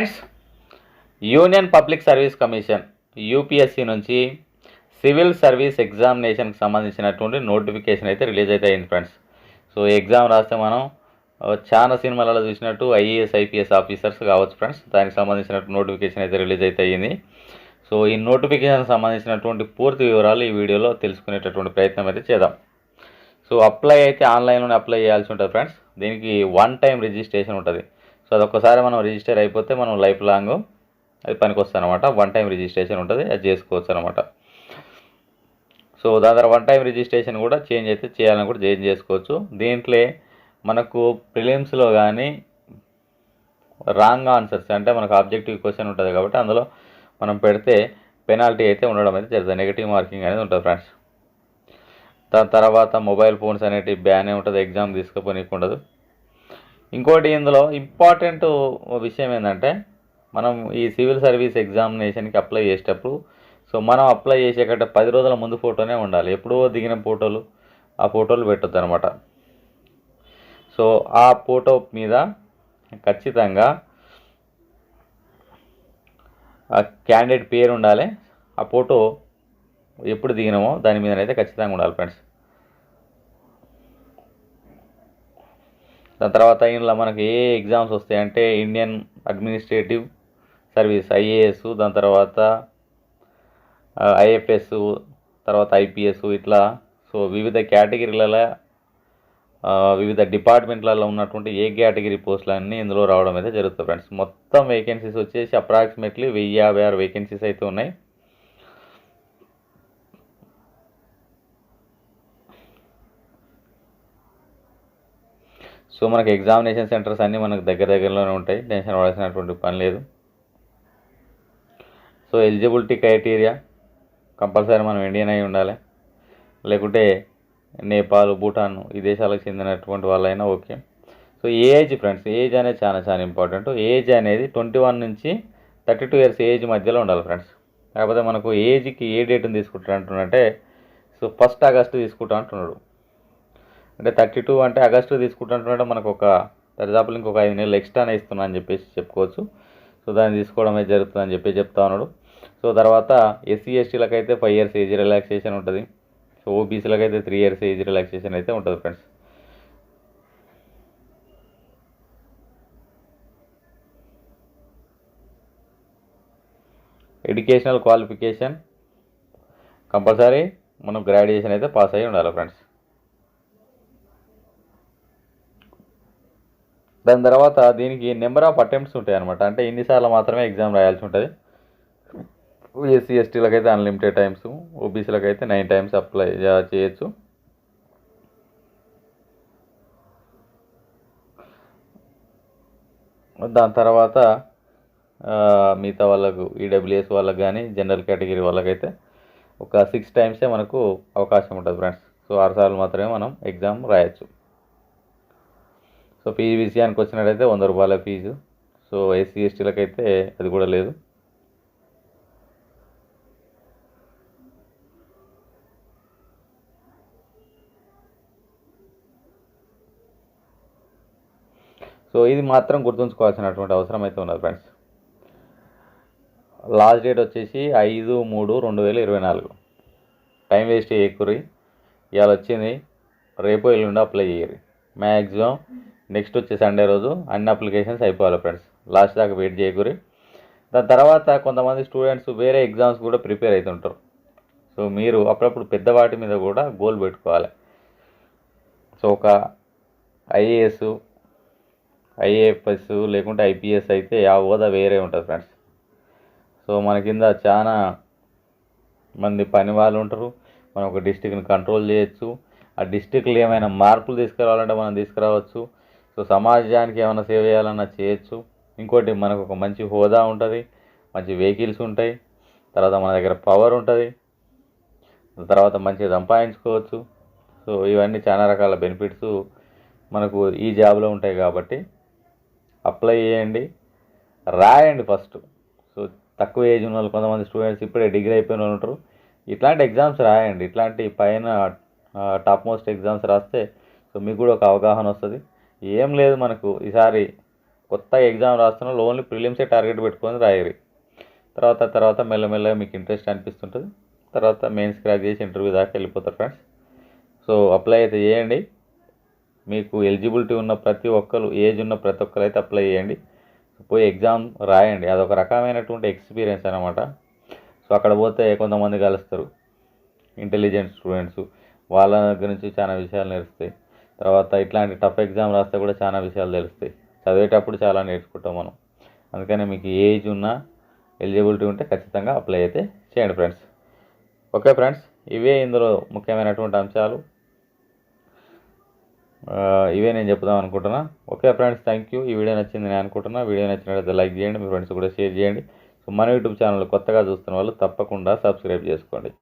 Friends union public service commission UPSC నుంచి civil service ఎగ్జామినేషన్కి సంబంధించినటువంటి నోటిఫికేషన్ అయితే రిలీజ్ అయితే అయింది ఫ్రెండ్స్. సో ఎగ్జామ్ రాస్తే మనం చాలా సినిమాలలో చూసినట్టు ఐఏఎస్ ఐపీఎస్ ఆఫీసర్స్ కావచ్చు ఫ్రెండ్స్. దానికి సంబంధించినట్టు నోటిఫికేషన్ అయితే రిలీజ్ అయితే అయ్యింది సో ఈ నోటిఫికేషన్ సంబంధించినటువంటి పూర్తి వివరాలు ఈ వీడియోలో తెలుసుకునేటటువంటి ప్రయత్నం అయితే చేద్దాం. సో అప్లై అయితే ఆన్లైన్లోనే అప్లై చేయాల్సి ఉంటుంది ఫ్రెండ్స్. దీనికి వన్ టైం రిజిస్ట్రేషన్ ఉంటుంది. సో అది ఒక్కసారి మనం రిజిస్టర్ అయిపోతే మనం లైఫ్ లాంగ్ అది పనికి వస్తుంది అనమాట వన్ టైం రిజిస్ట్రేషన్ ఉంటుంది అది చేసుకోవచ్చు అనమాట సో దాని తర్వాత వన్ టైం రిజిస్ట్రేషన్ కూడా చేంజ్ అయితే చేయాలని కూడా చేంజ్ చేసుకోవచ్చు. దీంట్లో మనకు ప్రిలిమ్స్లో కానీ రాంగ్ ఆన్సర్స్ అంటే మనకు ఆబ్జెక్టివ్ క్వశ్చన్ ఉంటుంది కాబట్టి అందులో మనం పెడితే పెనాల్టీ అయితే ఉండడం అయితే జరుగుతుంది. నెగిటివ్ మార్కింగ్ అనేది ఉంటుంది ఫ్రెండ్స్ దాని తర్వాత మొబైల్ ఫోన్స్ అనేటివి బ్యానే ఉంటుంది ఎగ్జామ్ తీసుకుపోనీకి ఉండదు ఇంకోటి ఇందులో ఇంపార్టెంట్ విషయం ఏంటంటే మనం ఈ సివిల్ సర్వీస్ ఎగ్జామినేషన్కి అప్లై చేసేటప్పుడు సో మనం అప్లై చేసే పది రోజుల ముందు ఫోటోనే ఉండాలి. ఎప్పుడో దిగిన ఫోటోలు ఆ ఫోటోలు పెట్టొద్దు అనమాట సో ఆ ఫోటో మీద ఖచ్చితంగా ఆ క్యాండిడేట్ పేరు ఉండాలి. ఆ ఫోటో ఎప్పుడు దిగినామో దాని మీద అయితే ఖచ్చితంగా ఉండాలి ఫ్రెండ్స్. దాని తర్వాత ఇందులో మనకి ఏ ఎగ్జామ్స్ వస్తాయంటే ఇండియన్ అడ్మినిస్ట్రేటివ్ సర్వీస్ ఐఏఎస్ దాని తర్వాత ఐఎఫ్ఎస్ తర్వాత ఐపీఎస్ ఇట్లా. సో వివిధ కేటగిరీలలో వివిధ డిపార్ట్మెంట్లలో ఉన్నటువంటి ఏ కేటగిరీ పోస్టులన్నీ ఇందులో రావడం అయితే జరుగుతుంది ఫ్రెండ్స్. మొత్తం వేకెన్సీస్ వచ్చేసి అప్రాక్సిమేట్లీ వెయ్యి యాభై ఆరు వేకెన్సీస్ అయితే ఉన్నాయి. సో మనకి ఎగ్జామినేషన్ సెంటర్స్ అన్నీ మనకు దగ్గర దగ్గరలోనే ఉంటాయి. టెన్షన్ పడాల్సినటువంటి పని లేదు. సో ఎలిజిబిలిటీ క్రైటీరియా కంపల్సరీ మనం ఇండియన్ అయి ఉండాలి. లేకుంటే నేపాల్ భూటాన్ ఈ దేశాలకు చెందినటువంటి వాళ్ళైనా okay. So age friends age అనేది చాలా చాలా ఇంపార్టెంట్ ఏజ్ అనేది ట్వంటీ వన్ నుంచి థర్టీ టూ ఇయర్స్ ఏజ్ మధ్యలో ఉండాలి ఫ్రెండ్స్ కాకపోతే మనకు ఏజ్కి ఏ డేట్ని తీసుకుంటారు అంటున్నట్టే సో ఫస్ట్ ఆగస్టు తీసుకుంటా అంటున్నాడు. అంటే థర్టీ టూ అంటే ఆగస్టు తీసుకుంటున్నట్టు మనకు ఒక దరిదాపులు ఇంకొక ఐదు నెలలు ఎక్స్ట్రానే ఇస్తున్నా అని చెప్పేసి చెప్పుకోవచ్చు. సో దాన్ని తీసుకోవడం జరుగుతుంది జరుగుతుందని చెప్పి చెప్తా ఉన్నాడు. సో తర్వాత ఎస్సీ ఎస్టీలకు అయితే ఫైవ్ ఇయర్స్ ఏజ్ రిలాక్సేషన్ ఉంటుంది. సో ఓబీసీలకు అయితే త్రీ ఇయర్స్ ఏజ్ రిలాక్సేషన్ అయితే ఉంటుంది ఫ్రెండ్స్. ఎడ్యుకేషనల్ క్వాలిఫికేషన్ కంపల్సరీ మనం గ్రాడ్యుయేషన్ అయితే పాస్ అయ్యి ఉండాలి ఫ్రెండ్స్. దాని తర్వాత దీనికి నెంబర్ ఆఫ్ అటెంప్ట్స్ ఉంటాయి అనమాట అంటే ఇన్నిసార్లు మాత్రమే ఎగ్జామ్ రాయాల్సి ఉంటుంది. ఎస్సీ ఎస్టీలకు అయితే అన్లిమిటెడ్ టైమ్స్ ఓబీసీలకు అయితే నైన్ టైమ్స్ అప్లై చేయొచ్చు. దాని తర్వాత మిగతా వాళ్ళకు ఈడబ్ల్యూఎస్ వాళ్ళకి కానీ జనరల్ కేటగిరీ వాళ్ళకైతే ఒక సిక్స్ టైమ్సే మనకు అవకాశం ఉంటుంది ఫ్రెండ్స్. సో ఆరు సార్లు మాత్రమే మనం ఎగ్జామ్ రాయొచ్చు. సో పీజీ విషయానికి వచ్చినట్టయితే వంద రూపాయల ఫీజు. సో ఎస్సీ ఎస్టీలకు అయితే అది కూడా లేదు. సో ఇది మాత్రం గుర్తుంచుకోవాల్సినటువంటి అవసరం అయితే ఉన్నది ఫ్రెండ్స్. లాస్ట్ డేట్ వచ్చేసి ఐదు మూడు రెండు వేల ఇరవై నాలుగు. టైం వేస్ట్ చేయకూరి ఇవాళ వచ్చింది. రేపు ఎల్లుండి అప్లై చేయరు. మ్యాక్సిమం నెక్స్ట్ వచ్చే సండే రోజు అన్ని అప్లికేషన్స్ అయిపోవాలి ఫ్రెండ్స్. లాస్ట్ దాకా వెయిట్ చేయకూరి. దాని తర్వాత కొంతమంది స్టూడెంట్స్ వేరే ఎగ్జామ్స్ కూడా ప్రిపేర్ అవుతుంటారు సో మీరు అప్పుడప్పుడు పెద్ద వాటి మీద కూడా గోల్ పెట్టుకోవాలి. సో ఒక ఐఏఎస్ ఐఏఎఫ్ఎస్ లేకుంటే ఐపీఎస్ అయితే ఆ హోదా వేరే ఉంటుంది ఫ్రెండ్స్. సో మన కింద చాలా మంది పని వాళ్ళు ఉంటారు. మనం ఒక డిస్టిక్ని కంట్రోల్ చేయొచ్చు. ఆ డిస్టిక్లో ఏమైనా మార్పులు తీసుకురావాలంటే మనం తీసుకురావచ్చు. సో సమాజానికి ఏమైనా సేవ చేయాలన్నా చేయొచ్చు. ఇంకోటి మనకు ఒక మంచి హోదా ఉంటుంది మంచి వెహికల్స్ ఉంటాయి తర్వాత మన దగ్గర పవర్ ఉంటుంది తర్వాత మంచిగా సంపాదించుకోవచ్చు. సో ఇవన్నీ చాలా రకాల బెనిఫిట్స్ మనకు ఈ జాబ్లో ఉంటాయి కాబట్టి అప్లై చేయండి. రాయండి ఫస్ట్ సో తక్కువ ఏజ్ ఉన్న వాళ్ళు కొంతమంది స్టూడెంట్స్ ఇప్పుడే డిగ్రీ అయిపోయిన వాళ్ళు ఉంటారు. ఇట్లాంటి ఎగ్జామ్స్ రాయండి. ఇట్లాంటి పైన టాప్ మోస్ట్ ఎగ్జామ్స్ రాస్తే సో మీకు కూడా ఒక అవగాహన వస్తుంది. ఏం లేదు మనకు. ఈసారి కొత్త ఎగ్జామ్ రాస్తున్న ఓన్లీ ప్రిలిమ్సే టార్గెట్ పెట్టుకొని రాయరు. తర్వాత తర్వాత మెల్లమెల్లగా మీకు ఇంట్రెస్ట్ అనిపిస్తుంటుంది. తర్వాత మెయిన్స్ క్రాక్ చేసి ఇంటర్వ్యూ దాకా వెళ్ళిపోతారు ఫ్రెండ్స్ సో అప్లై అయితే చేయండి. మీకు ఎలిజిబిలిటీ ఉన్న ప్రతి ఒక్కరు ఏజ్ ఉన్న ప్రతి ఒక్కరు అయితే అప్లై చేయండి. పోయి ఎగ్జామ్ రాయండి. అదొక రకమైనటువంటి ఎక్స్పీరియన్స్ అనమాట సో అక్కడ పోతే కొంతమంది కలుస్తారు. ఇంటెలిజెంట్ స్టూడెంట్స్ వాళ్ళ దగ్గర నుంచి చాలా విషయాలు నేర్పుతాయి తర్వాత ఇట్లాంటి టఫ్ ఎగ్జామ్ రాస్తే కూడా చాలా విషయాలు తెలుస్తాయి. చదివేటప్పుడు చాలా నేర్చుకుంటాం మనం. అందుకని మీకు ఏజ్ ఉన్నా ఎలిజిబిలిటీ ఉంటే ఖచ్చితంగా అప్లై అయితే చేయండి ఫ్రెండ్స్ ఓకే ఫ్రెండ్స్ ఇవే ఇందులో ముఖ్యమైనటువంటి అంశాలు. ఇవే నేను చెప్దాం అనుకుంటున్నా. ఓకే ఫ్రెండ్స్ థ్యాంక్ యూ ఈ వీడియో నచ్చింది నేను అనుకుంటున్నా. వీడియో నచ్చినట్లయితే లైక్ చేయండి మీ ఫ్రెండ్స్ కూడా షేర్ చేయండి. సో మన యూట్యూబ్ ఛానల్ కొత్తగా చూస్తున్న వాళ్ళు తప్పకుండా సబ్స్క్రైబ్ చేసుకోండి.